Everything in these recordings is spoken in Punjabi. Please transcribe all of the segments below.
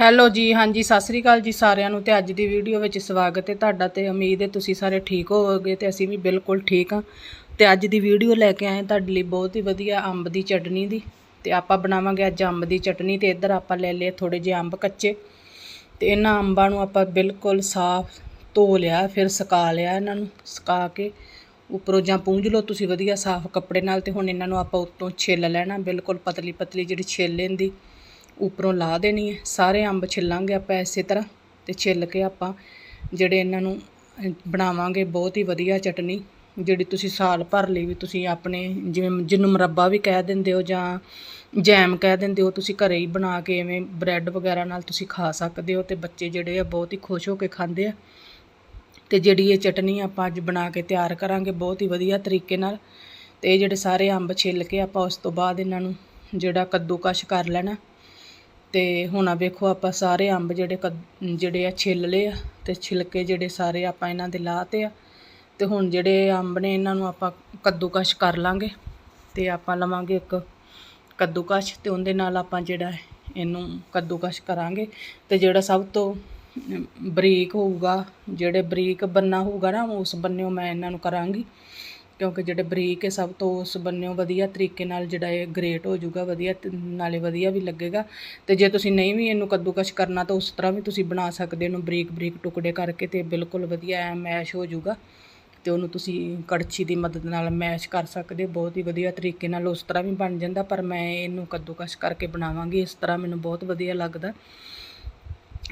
ਹੈਲੋ ਜੀ, ਹਾਂਜੀ, ਸਤਿ ਸ੍ਰੀ ਅਕਾਲ ਜੀ ਸਾਰਿਆਂ ਨੂੰ ਤੇ ਅੱਜ ਦੀ ਵੀਡੀਓ ਵਿੱਚ ਸਵਾਗਤ ਹੈ ਤੁਹਾਡਾ ਤੇ ਉਮੀਦ ਹੈ ਤੁਸੀਂ ਸਾਰੇ ਠੀਕ ਹੋਵੋਗੇ ਤੇ ਅਸੀਂ ਵੀ ਬਿਲਕੁਲ ਠੀਕ ਹਾਂ। ਤੇ ਅੱਜ ਦੀ ਵੀਡੀਓ ਲੈ ਕੇ ਆਏ ਤੁਹਾਡੇ ਲਈ ਬਹੁਤ ਹੀ ਵਧੀਆ ਅੰਬ ਦੀ ਚਟਨੀ ਦੀ ਤੇ ਆਪਾਂ ਬਣਾਵਾਂਗੇ ਅੱਜ ਅੰਬ ਦੀ ਚਟਨੀ ਤੇ ਇੱਧਰ ਆਪਾਂ ਲੈ ਲਏ ਥੋੜੇ ਜਿਹੇ ਅੰਬ ਕੱਚੇ। ਤੇ ਇਹਨਾਂ ਅੰਬਾਂ ਨੂੰ ਆਪਾਂ ਬਿਲਕੁਲ ਸਾਫ਼ ਧੋ ਲਿਆ, ਫਿਰ ਸੁਕਾ ਲਿਆ ਇਹਨਾਂ ਨੂੰ, ਸੁਕਾ ਕੇ ਉੱਪਰੋਂ ਜਾਂ ਪੂੰਝ ਲਓ ਤੁਸੀਂ ਵਧੀਆ ਸਾਫ਼ ਕੱਪੜੇ ਨਾਲ ਤੇ ਹੁਣ ਇਹਨਾਂ ਨੂੰ ਆਪਾਂ ਉੱਤੋਂ ਛਿੱਲ ਲੈਣਾ, ਬਿਲਕੁਲ ਪਤਲੀ ਪਤਲੀ ਜਿਹੜੀ ਛਿੱਲ ਲੈਂਦੀ। ਉੱਪਰੋਂ ਲਾ ਦੇਣੀ ਹੈ। ਸਾਰੇ ਅੰਬ ਛਿੱਲਾਂਗੇ ਆਪਾਂ ਇਸੇ ਤਰ੍ਹਾਂ ਤੇ ਛਿੱਲ ਕੇ ਆਪਾਂ ਜਿਹੜੇ ਇਹਨਾਂ ਨੂੰ ਬਣਾਵਾਂਗੇ। ਬਹੁਤ ਹੀ ਵਧੀਆ ਚਟਨੀ, ਜਿਹੜੀ ਤੁਸੀਂ ਸਾਲ ਭਰ ਲਈ ਵੀ ਤੁਸੀਂ ਆਪਣੇ ਜਿਵੇਂ ਜਿਹਨੂੰ ਮੁਰੱਬਾ ਵੀ ਕਹਿ ਦਿੰਦੇ ਹੋ ਜਾਂ ਜੈਮ ਕਹਿ ਦਿੰਦੇ ਹੋ, ਤੁਸੀਂ ਘਰੇ ਹੀ ਬਣਾ ਕੇ ਐਵੇਂ ਬ੍ਰੈਡ ਵਗੈਰਾ ਨਾਲ ਤੁਸੀਂ ਖਾ ਸਕਦੇ ਹੋ ਤੇ ਬੱਚੇ ਜਿਹੜੇ ਆ ਬਹੁਤ ਹੀ ਖੁਸ਼ ਹੋ ਕੇ ਖਾਂਦੇ ਆ। ਤੇ ਜਿਹੜੀ ਇਹ ਚਟਨੀ ਆਪਾਂ ਅੱਜ ਬਣਾ ਕੇ ਤਿਆਰ ਕਰਾਂਗੇ, ਬਹੁਤ ਹੀ ਵਧੀਆ ਤਰੀਕੇ ਨਾਲ। ਤੇ ਇਹ ਜਿਹੜੇ ਸਾਰੇ ਅੰਬ ਛਿੱਲ ਕੇ ਆਪਾਂ ਉਸ ਤੋਂ ਬਾਅਦ ਇਹਨਾਂ ਨੂੰ ਜਿਹੜਾ ਕੱਦੂਕਸ਼ ਕਰ ਲੈਣਾ ਅਤੇ ਹੁਣ ਆ ਵੇਖੋ ਆਪਾਂ ਸਾਰੇ ਅੰਬ ਜਿਹੜੇ ਕੱਦ- ਜਿਹੜੇ ਆ ਛਿੱਲ ਲਏ ਆ ਅਤੇ ਛਿਲਕੇ ਜਿਹੜੇ ਸਾਰੇ ਆਪਾਂ ਇਹਨਾਂ ਦੇ ਲਾਹ ਤੇ ਆ। ਅਤੇ ਹੁਣ ਜਿਹੜੇ ਅੰਬ ਨੇ ਇਹਨਾਂ ਨੂੰ ਆਪਾਂ ਕੱਦੂਕਸ਼ ਕਰ ਲਾਂਗੇ ਅਤੇ ਆਪਾਂ ਲਵਾਂਗੇ ਇੱਕ ਕੱਦੂਕਸ਼ ਅਤੇ ਉਹਦੇ ਨਾਲ ਆਪਾਂ ਜਿਹੜਾ ਇਹਨੂੰ ਕੱਦੂਕਸ਼ ਕਰਾਂਗੇ। ਅਤੇ ਜਿਹੜਾ ਸਭ ਤੋਂ ਬਰੀਕ ਹੋਊਗਾ, ਜਿਹੜੇ ਬਰੀਕ ਬੰਨਾ ਹੋਊਗਾ ਨਾ, ਉਸ ਬੰਨਿਓ ਮੈਂ ਇਹਨਾਂ ਨੂੰ ਕਰਾਂਗੀ। ਕਿਉਂਕਿ ਜਿਹੜੇ ਬਰੀਕ ਹੈ, ਸਭ ਤੋਂ ਉਸ ਬੰਨਿਓ ਵਧੀਆ ਤਰੀਕੇ ਨਾਲ ਜਿਹੜਾ ਇਹ ਗ੍ਰੇਟ ਹੋ ਜਾਊਗਾ, ਵਧੀਆ ਨਾਲੇ ਵਧੀਆ ਵੀ ਲੱਗੇਗਾ। ਤੇ ਜੇ ਤੁਸੀਂ ਨਹੀਂ ਵੀ ਇਹਨੂੰ ਕੱਦੂਕਸ਼ ਕਰਨਾ, ਤਾਂ ਉਸ ਤਰ੍ਹਾਂ ਵੀ ਤੁਸੀਂ ਬਣਾ ਸਕਦੇ ਹੋ ਇਹਨੂੰ ਬਰੀਕ ਬਰੀਕ ਟੁਕੜੇ ਕਰਕੇ ਤੇ ਬਿਲਕੁਲ ਵਧੀਆ ਐ ਮੈਸ਼ ਹੋ ਜਾਊਗਾ। ਤੇ ਉਹਨੂੰ ਤੁਸੀਂ ਕੜਛੀ ਦੀ ਮਦਦ ਨਾਲ ਮੈਸ਼ ਕਰ ਸਕਦੇ ਹੋ, ਬਹੁਤ ਹੀ ਵਧੀਆ ਤਰੀਕੇ ਨਾਲ ਉਸ ਤਰ੍ਹਾਂ ਵੀ ਬਣ ਜਾਂਦਾ, ਪਰ ਮੈਂ ਇਹਨੂੰ ਕੱਦੂਕਸ਼ ਕਰਕੇ ਬਣਾਵਾਂਗੀ, ਇਸ ਤਰ੍ਹਾਂ ਮੈਨੂੰ ਬਹੁਤ ਵਧੀਆ ਲੱਗਦਾ।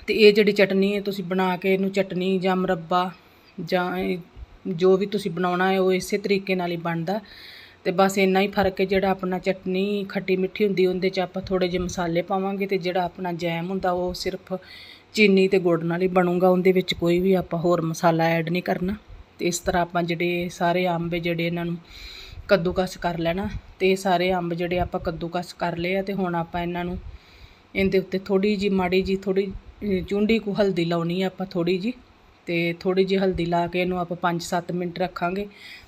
ਤੇ ਇਹ ਜਿਹੜੀ ਚਟਨੀ ਹੈ, ਤੁਸੀਂ ਬਣਾ ਕੇ ਇਹਨੂੰ ਚਟਨੀ ਜਾਂ ਮੁਰੱਬਾ ਜਾਂ ਜੋ ਵੀ ਤੁਸੀਂ ਬਣਾਉਣਾ ਹੈ, ਉਹ ਇਸੇ ਤਰੀਕੇ ਨਾਲ ਹੀ ਬਣਦਾ। ਤੇ ਬਸ ਇੰਨਾ ਹੀ ਫ਼ਰਕ ਹੈ, ਜਿਹੜਾ ਆਪਣਾ ਚਟਨੀ ਖੱਟੀ ਮਿੱਠੀ ਹੁੰਦੀ, ਉਹਦੇ 'ਚ ਆਪਾਂ ਥੋੜੇ ਜਿਹੇ ਮਸਾਲੇ ਪਾਵਾਂਗੇ ਤੇ ਜਿਹੜਾ ਆਪਣਾ ਜੈਮ ਹੁੰਦਾ, ਉਹ ਸਿਰਫ ਚੀਨੀ ਤੇ ਗੁੜ ਨਾਲ ਹੀ ਬਣੂਗਾ, ਉਹਦੇ ਵਿੱਚ ਕੋਈ ਵੀ ਆਪਾਂ ਹੋਰ ਮਸਾਲਾ ਐਡ ਨਹੀਂ ਕਰਨਾ। ਤੇ ਇਸ ਤਰ੍ਹਾਂ ਆਪਾਂ ਜਿਹੜੇ ਸਾਰੇ ਅੰਬ ਜਿਹੜੇ ਇਹਨਾਂ ਨੂੰ ਕੱਦੂਕਸ ਕਰ ਲੈਣਾ, ਤੇ ਇਹ ਸਾਰੇ ਅੰਬ ਜਿਹੜੇ ਆਪਾਂ ਕੱਦੂਕਸ ਕਰ ਲਏ ਆ, ਤੇ ਹੁਣ ਆਪਾਂ ਇਹਨਾਂ ਨੂੰ ਇਹਦੇ ਉੱਤੇ ਥੋੜੀ ਜੀ ਮਾੜੀ ਜੀ ਥੋੜੀ ਚੁੰਡੀ ਕੁ ਹਲਦੀ ਲਾਉਣੀ ਆ ਆਪਾਂ ਥੋੜੀ ਜੀ ਤੇ ਥੋੜੀ ਜਿਹੀ ਹਲਦੀ ਲਾ ਕੇ ਇਹਨੂੰ ਆਪਾਂ 5-7 ਮਿੰਟ ਰੱਖਾਂਗੇ।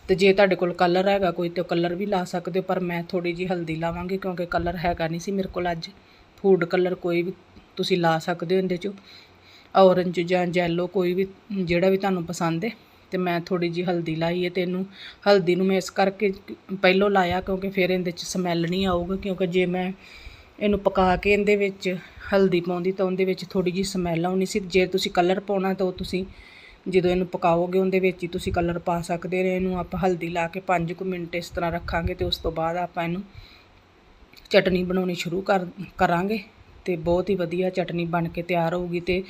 ਤੇ ਜੇ ਤੁਹਾਡੇ ਕੋਲ ਕਲਰ ਹੈਗਾ ਕੋਈ ਤੇ ਕਲਰ ਵੀ ਲਾ ਸਕਦੇ ਹੋ, ਪਰ ਮੈਂ ਥੋੜੀ ਜਿਹੀ ਹਲਦੀ ਲਾਵਾਂਗੀ ਕਿਉਂਕਿ ਕਲਰ ਹੈਗਾ ਨਹੀਂ ਸੀ ਮੇਰੇ ਕੋਲ ਅੱਜ। ਫੂਡ ਕਲਰ ਕੋਈ ਵੀ ਤੁਸੀਂ ਲਾ ਸਕਦੇ ਹੋ ਇਹਦੇ ਚੋਂ। ਔਰੰਜ ਜਾਂ ਜੈਲੋ ਕੋਈ ਵੀ, ਜਿਹੜਾ ਵੀ ਤੁਹਾਨੂੰ ਪਸੰਦ ਹੈ। ਤੇ ਮੈਂ ਥੋੜੀ ਜੀ ਹਲਦੀ ਲਾਈ ਹੈ ਤੇ ਇਹਨੂੰ, ਹਲਦੀ ਨੂੰ ਮੈਂ ਇਸ ਕਰਕੇ ਪਹਿਲੋਂ ਲਾਇਆ ਕਿਉਂਕਿ ਫਿਰ ਇਹਦੇ 'ਚ ਸਮੈਲ ਨਹੀਂ ਆਊਗਾ ਕਿਉਂਕਿ ਜੇ ਮੈਂ ਇਹਨੂੰ ਪਕਾ ਕੇ ਇਹਦੇ ਵਿੱਚ ਹਲਦੀ ਪਾਉਂਦੀ ਤਾਂ ਉਹਦੇ ਵਿੱਚ ਥੋੜੀ ਜੀ ਸਮੈਲ ਆਉਣੀ ਸੀ। ਜੇ ਤੁਸੀਂ ਕਲਰ ਪਾਉਣਾ ਤਾਂ ਉਹ ਤੁਸੀਂ ਜਦੋਂ ਇਹਨੂੰ ਪਕਾਓਗੇ ਉਹਦੇ ਵਿੱਚ ਹੀ ਤੁਸੀਂ ਕਲਰ ਪਾ ਸਕਦੇ ਨੇ ਇਹਨੂੰ ਆਪਾਂ ਹਲਦੀ ਲਾ ਕੇ 5 ਕੁ ਮਿੰਟ ਇਸ ਤਰ੍ਹਾਂ ਰੱਖਾਂਗੇ ਤੇ ਉਸ ਤੋਂ ਬਾਅਦ ਆਪਾਂ ਇਹਨੂੰ ਚਟਨੀ ਬਣਾਉਣੀ ਸ਼ੁਰੂ ਕਰ, ਕਰਾਂਗੇ ਤੇ ਬਹੁਤ ਹੀ ਵਧੀਆ ਚਟਨੀ ਬਣ ਕੇ ਤਿਆਰ ਹੋਊਗੀ ਤੇ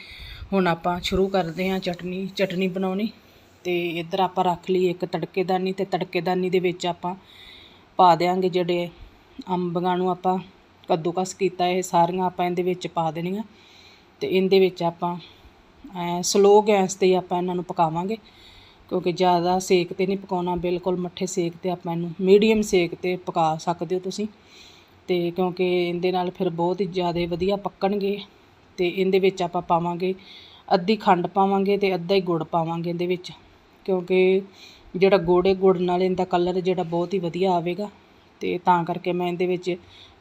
ਹੁਣ ਆਪਾਂ ਸ਼ੁਰੂ ਕਰਦੇ ਹਾਂ ਚਟਨੀ ਚਟਨੀ ਬਣਾਉਣੀ ਤੇ ਇੱਧਰ ਆਪਾਂ ਰੱਖ ਲਈ ਇੱਕ ਤੜਕੇਦਾਨੀ ਤੇ ਤੜਕੇਦਾਨੀ ਦੇ ਵਿੱਚ ਆਪਾਂ ਪਾ ਦਿਆਂਗੇ ਜਿਹੜੇ ਅੰਬਾਂ ਨੂੰ ਆਪਾਂ ਕੱਦੂਕਸ ਕੀਤਾ, ਇਹ ਸਾਰੀਆਂ ਆਪਾਂ ਇਹਦੇ ਵਿੱਚ ਪਾ ਦੇਣੀਆਂ। ਤੇ ਇਹਦੇ ਵਿੱਚ ਆਪਾਂ, ਐ ਸਲੋ ਗੈਸ ਤੇ ਹੀ ਆਪਾਂ ਇਹਨਾਂ ਨੂੰ ਪਕਾਵਾਂਗੇ। ਕਿਉਂਕਿ ਜ਼ਿਆਦਾ ਸੇਕ ਤੇ ਨਹੀਂ ਪਕਾਉਣਾ, ਬਿਲਕੁਲ ਮੱਠੇ ਸੇਕ ਤੇ ਆਪਾਂ ਇਹਨੂੰ ਮੀਡੀਅਮ ਸੇਕ ਤੇ ਪਕਾ ਸਕਦੇ ਹੋ ਤੁਸੀਂ। ਤੇ ਕਿਉਂਕਿ ਇਹਦੇ ਨਾਲ ਫਿਰ ਬਹੁਤ ਹੀ ਜ਼ਿਆਦਾ ਵਧੀਆ ਪੱਕਣਗੇ। ਤੇ ਇਹਦੇ ਵਿੱਚ ਆਪਾਂ ਪਾਵਾਂਗੇ, ਅੱਧੀ ਖੰਡ ਪਾਵਾਂਗੇ ਤੇ ਅੱਧਾ ਹੀ ਗੁੜ ਪਾਵਾਂਗੇ ਇਹਦੇ ਵਿੱਚ। ਕਿਉਂਕਿ ਜਿਹੜਾ ਗੁੜ ਹੈ ਗੁੜ ਨਾਲ ਇਹਦਾ ਕਲਰ ਜਿਹੜਾ ਬਹੁਤ ਹੀ ਵਧੀਆ ਆਵੇਗਾ। ਤੇ ਤਾਂ ਕਰਕੇ ਮੈਂ ਇਹਦੇ ਵਿੱਚ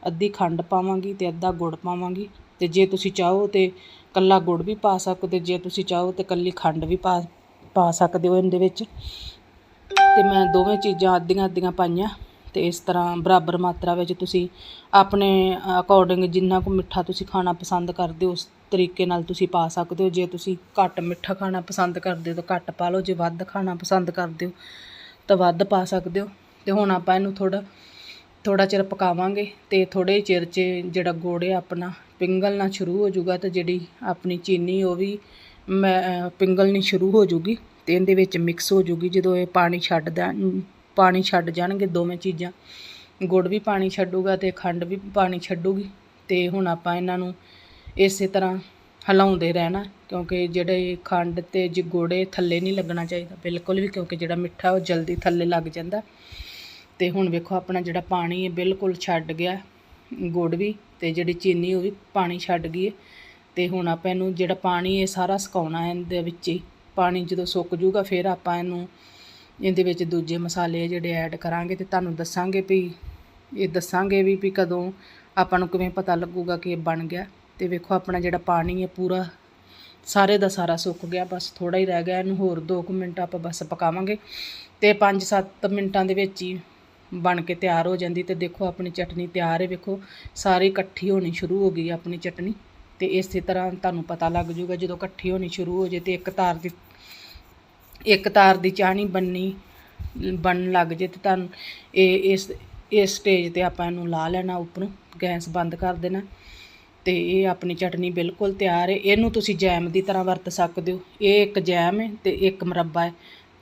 ਅੱਧੀ ਖੰਡ ਪਾਵਾਂਗੀ ਤੇ ਅੱਧਾ ਗੁੜ ਪਾਵਾਂਗੀ। ਤੇ ਜੇ ਤੁਸੀਂ ਚਾਹੋ ਤੇ ਕੱਲਾ ਗੁੜ ਵੀ ਪਾ ਸਕਦੇ, ਜੇ ਤੁਸੀਂ ਚਾਹੋ ਤੇ ਕੱਲੀ ਖੰਡ ਵੀ ਪਾ ਪਾ ਸਕਦੇ ਹੋ ਇਹਦੇ ਵਿੱਚ। ਤੇ ਮੈਂ ਦੋਵੇਂ ਚੀਜ਼ਾਂ ਅੱਧੀਆਂ ਅੱਧੀਆਂ ਪਾਈਆਂ ਤੇ ਇਸ ਤਰ੍ਹਾਂ ਬਰਾਬਰ ਮਾਤਰਾ ਵਿੱਚ ਤੁਸੀਂ ਆਪਣੇ ਅਕੋਰਡਿੰਗ ਜਿੰਨਾ ਕੁ ਮਿੱਠਾ ਤੁਸੀਂ ਖਾਣਾ ਪਸੰਦ ਕਰਦੇ ਹੋ, ਉਸ ਤਰੀਕੇ ਨਾਲ ਤੁਸੀਂ ਪਾ ਸਕਦੇ ਹੋ। ਜੇ ਤੁਸੀਂ ਘੱਟ ਮਿੱਠਾ ਖਾਣਾ ਪਸੰਦ ਕਰਦੇ ਹੋ ਤਾਂ ਘੱਟ ਪਾ ਲਓ, ਜੇ ਵੱਧ ਖਾਣਾ ਪਸੰਦ ਕਰਦੇ ਹੋ ਤਾਂ ਵੱਧ ਪਾ ਸਕਦੇ ਹੋ। ਤੇ ਹੁਣ ਆਪਾਂ ਇਹਨੂੰ ਥੋੜਾ ਥੋੜਾ ਚਿਰ ਪਕਾਵਾਂਗੇ ਤੇ ਥੋੜੇ ਚਿਰ 'ਚ ਜਿਹੜਾ ਗੁੜ ਹੈ ਆਪਣਾ ਪਿੰਗਲਣਾ ਸ਼ੁਰੂ ਹੋ ਜਾਊਗਾ ਤੇ ਜਿਹੜੀ ਆਪਣੀ ਚੀਨੀ ਉਹ ਵੀ ਮੈਂ ਪਿੰਗਲਣੀ ਸ਼ੁਰੂ ਹੋ ਜਾਊਗੀ ਤੇ ਇਹਦੇ ਵਿੱਚ ਮਿਕਸ ਹੋ ਜਾਊਗੀ। ਜਦੋਂ ਇਹ ਪਾਣੀ ਛੱਡਦਾ ਪਾਣੀ ਛੱਡ ਜਾਣਗੇ ਦੋਵੇਂ ਚੀਜ਼ਾਂ, ਗੁੜ ਵੀ ਪਾਣੀ ਛੱਡੂਗਾ ਤੇ ਖੰਡ ਵੀ ਪਾਣੀ ਛੱਡੂਗੀ ਤੇ ਹੁਣ ਆਪਾਂ ਇਹਨਾਂ ਨੂੰ ਇਸੇ ਤਰ੍ਹਾਂ ਹਿਲਾਉਂਦੇ ਰਹਿਣਾ ਕਿਉਂਕਿ ਜਿਹੜੇ ਖੰਡ ਤੇ ਜੇ ਗੁੜ ਇਹ ਥੱਲੇ ਨਹੀਂ ਲੱਗਣਾ ਚਾਹੀਦਾ ਬਿਲਕੁਲ ਵੀ ਕਿਉਂਕਿ ਜਿਹੜਾ ਮਿੱਠਾ ਉਹ ਜਲਦੀ ਥੱਲੇ ਲੱਗ ਜਾਂਦਾ। ਤੇ ਹੁਣ ਵੇਖੋ ਆਪਣਾ ਜਿਹੜਾ ਪਾਣੀ ਹੈ ਬਿਲਕੁਲ ਛੱਡ ਗਿਆ ਗੁੜ ਵੀ ਤੇ ਜਿਹੜੀ ਚੀਨੀ ਉਹ ਵੀ ਪਾਣੀ ਛੱਡ ਗਈ ਹੈ ਤੇ ਹੁਣ ਆਪਾਂ ਇਹਨੂੰ ਜਿਹੜਾ ਪਾਣੀ ਇਹ ਸਾਰਾ ਸੁਕਾਉਣਾ ਹੈ ਇਹਦੇ ਵਿੱਚ ਹੀ, ਪਾਣੀ ਜਦੋਂ ਸੁੱਕ ਜੂਗਾ ਫਿਰ ਆਪਾਂ ਇਹਨੂੰ ਇਹਦੇ ਵਿੱਚ ਦੂਜੇ ਮਸਾਲੇ ਜਿਹੜੇ ਐਡ ਕਰਾਂਗੇ ਤੇ ਤੁਹਾਨੂੰ ਦੱਸਾਂਗੇ ਵੀ ਇਹ ਦੱਸਾਂਗੇ ਵੀ ਵੀ ਕਦੋਂ ਆਪਾਂ ਨੂੰ ਕਿਵੇਂ ਪਤਾ ਲੱਗੂਗਾ ਕਿ ਇਹ ਬਣ ਗਿਆ। ਤੇ ਵੇਖੋ ਆਪਣਾ ਜਿਹੜਾ ਪਾਣੀ ਹੈ ਪੂਰਾ ਸਾਰੇ ਦਾ ਸਾਰਾ ਸੁੱਕ ਗਿਆ, ਬਸ ਥੋੜਾ ਹੀ ਰਹਿ ਗਿਆ। ਇਹਨੂੰ ਹੋਰ 2 ਮਿੰਟ ਆਪਾਂ ਬਸ ਪਕਾਵਾਂਗੇ ਤੇ 5-7 ਮਿੰਟਾਂ ਦੇ ਵਿੱਚ ਹੀ ਬਣ ਕੇ ਤਿਆਰ ਹੋ ਜਾਂਦੀ ਤੇ ਦੇਖੋ ਆਪਣੀ ਚਟਨੀ ਤਿਆਰ ਹੈ, ਵੇਖੋ, ਸਾਰੀ ਇਕੱਠੀ ਹੋਣੀ ਸ਼ੁਰੂ ਹੋ ਗਈ ਆਪਣੀ ਚਟਨੀ ਤੇ ਇਸੇ ਤਰ੍ਹਾਂ ਤੁਹਾਨੂੰ ਪਤਾ ਲੱਗ ਜੂਗਾ ਜਦੋਂ ਇਕੱਠੀ ਹੋਣੀ ਸ਼ੁਰੂ ਹੋ ਜੇ ਤੇ ਇੱਕ ਤਾਰ ਦੀ, ਇੱਕ ਤਾਰ ਦੀ ਚਾਹਣੀ ਬੰਨੀ, ਬਣਨ ਲੱਗ ਜੇ ਤੇ ਤੁਹਾਨੂੰ ਇਹ, ਇਸ ਇਸ ਸਟੇਜ ਤੇ ਆਪਾਂ ਇਹਨੂੰ ਲਾ ਲੈਣਾ ਉੱਪਰੋਂ, ਗੈਸ ਬੰਦ ਕਰ ਦੇਣਾ ਤੇ ਇਹ ਆਪਣੀ ਚਟਨੀ ਬਿਲਕੁਲ ਤਿਆਰ ਹੈ। ਇਹਨੂੰ ਤੁਸੀਂ ਜੈਮ ਦੀ ਤਰ੍ਹਾਂ ਵਰਤ ਸਕਦੇ ਹੋ। ਇਹ ਇੱਕ ਜੈਮ ਹੈ ਤੇ ਇੱਕ ਮੁਰੱਬਾ ਹੈ।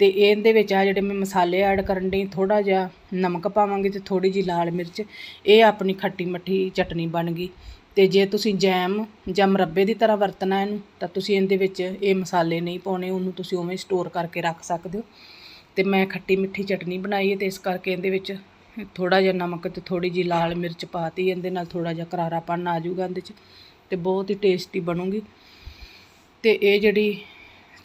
ਤੇ ਇਹਦੇ ਵਿੱਚ ਆ ਜਿਹੜੇ ਮੈਂ ਮਸਾਲੇ ਐਡ ਕਰਨ ਦੀ ਥੋੜਾ ਜਿਹਾ ਨਮਕ ਪਾਵਾਂਗੇ ਤੇ ਥੋੜੀ ਜੀ ਲਾਲ ਮਿਰਚ, ਇਹ ਆਪਣੀ ਖੱਟੀ ਮੱਠੀ ਚਟਨੀ ਬਣ ਗਈ। ਤੇ ਜੇ ਤੁਸੀਂ ਜੈਮ ਜਾਂ ਮੁਰੱਬੇ ਦੀ ਤਰ੍ਹਾਂ ਵਰਤਣਾ ਇਹਨੂੰ, ਤਾਂ ਤੁਸੀਂ ਇਹਦੇ ਵਿੱਚ ਇਹ ਮਸਾਲੇ ਨਹੀਂ ਪਾਉਣੇ, ਉਹਨੂੰ ਤੁਸੀਂ ਉਵੇਂ ਸਟੋਰ ਕਰਕੇ ਰੱਖ ਸਕਦੇ ਹੋ। ਤੇ ਮੈਂ ਖੱਟੀ ਮਿੱਠੀ ਚਟਨੀ ਬਣਾਈ ਹੈ ਤੇ ਇਸ ਕਰਕੇ ਇਹਦੇ ਵਿੱਚ ਥੋੜਾ ਜਿਹਾ ਨਮਕ ਤੇ ਥੋੜੀ ਜੀ ਲਾਲ ਮਿਰਚ ਪਾਤੀ, ਇਹਦੇ ਨਾਲ ਥੋੜਾ ਜਿਹਾ ਕਰਾਰਾਪਨ ਆ ਜਾਊਗਾ ਇਹਦੇ 'ਚ ਤੇ ਬਹੁਤ ਹੀ ਟੇਸਟੀ ਬਣੂਗੀ। ਤੇ ਇਹ ਜਿਹੜੀ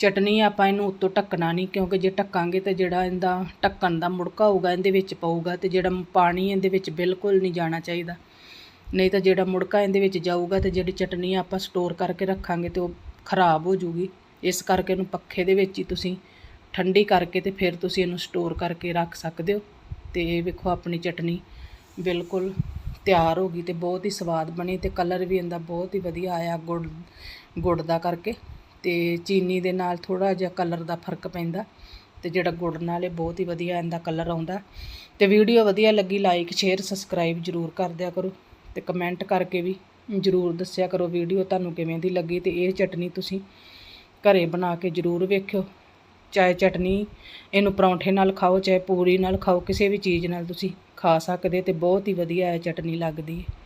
ਚਟਨੀ ਆਪਾਂ ਇਹਨੂੰ ਉੱਤੋਂ ਢੱਕਣਾ ਨਹੀਂ, ਕਿਉਂਕਿ ਜੇ ਢੱਕਾਂਗੇ ਤੇ ਜਿਹੜਾ ਇਹਦਾ ਢੱਕਣ ਦਾ ਮੁੜਕਾ ਹੋਊਗਾ, ਇਹਦੇ ਵਿੱਚ ਪਊਗਾ ਤੇ ਜਿਹੜਾ ਪਾਣੀ ਇਹਦੇ ਵਿੱਚ ਬਿਲਕੁਲ ਨਹੀਂ ਜਾਣਾ ਚਾਹੀਦਾ। ਨਹੀਂ ਤਾਂ ਜਿਹੜਾ ਮੁੜਕਾ ਇਹਦੇ ਵਿੱਚ ਜਾਊਗਾ ਤੇ ਜਿਹੜੀ ਚਟਨੀ ਆਪਾਂ ਸਟੋਰ ਕਰਕੇ ਰੱਖਾਂਗੇ ਤੇ ਉਹ ਖਰਾਬ ਹੋ ਜੂਗੀ। ਇਸ ਕਰਕੇ ਇਹਨੂੰ ਪੱਖੇ ਦੇ ਵਿੱਚ ਹੀ ਤੁਸੀਂ ਠੰਡੀ ਕਰਕੇ ਤੇ ਫਿਰ ਤੁਸੀਂ ਇਹਨੂੰ ਸਟੋਰ ਕਰਕੇ ਰੱਖ ਸਕਦੇ ਹੋ ਤੇ ਇਹ ਵੇਖੋ ਆਪਣੀ ਚਟਨੀ ਬਿਲਕੁਲ ਤਿਆਰ ਹੋ ਗਈ ਤੇ ਬਹੁਤ ਹੀ ਸਵਾਦ ਬਣੀ ਤੇ ਕਲਰ ਵੀ ਇਹਦਾ ਬਹੁਤ ਹੀ ਵਧੀਆ ਆਇਆ ਗੁੜ ਗੁੜ ਦਾ ਕਰਕੇ। ਤੇ ਚੀਨੀ ਦੇ ਨਾਲ ਥੋੜਾ ਜਿਹਾ ਕਲਰ ਦਾ ਫ਼ਰਕ ਪੈਂਦਾ ਤੇ ਜਿਹੜਾ ਗੁੜ ਨਾਲ ਇਹ ਬਹੁਤ ਹੀ ਵਧੀਆ ਇਹਦਾ ਕਲਰ ਆਉਂਦਾ। ਤੇ ਵੀਡੀਓ ਵਧੀਆ ਲੱਗੀ ਲਾਈਕ ਸ਼ੇਅਰ ਸਬਸਕ੍ਰਾਈਬ ਜਰੂਰ ਕਰ ਦਿਆ ਕਰੋ ਤੇ ਕਮੈਂਟ ਕਰਕੇ ਵੀ ਜਰੂਰ ਦੱਸਿਆ ਕਰੋ ਵੀਡੀਓ ਤੁਹਾਨੂੰ ਕਿਵੇਂ ਦੀ ਲੱਗੀ ਤੇ ਇਹ ਚਟਨੀ ਤੁਸੀਂ ਘਰੇ ਬਣਾ ਕੇ ਜਰੂਰ ਵੇਖਿਓ। ਚਾਹੇ ਚਟਨੀ ਇਹਨੂੰ ਪਰੌਂਠੇ ਨਾਲ ਖਾਓ, ਚਾਹੇ ਪੂਰੀ ਨਾਲ ਖਾਓ, ਕਿਸੇ ਵੀ ਚੀਜ਼ ਨਾਲ ਤੁਸੀਂ ਖਾ ਸਕਦੇ ਤੇ ਬਹੁਤ ਹੀ ਵਧੀਆ ਇਹ ਚਟਨੀ ਲੱਗਦੀ ਹੈ।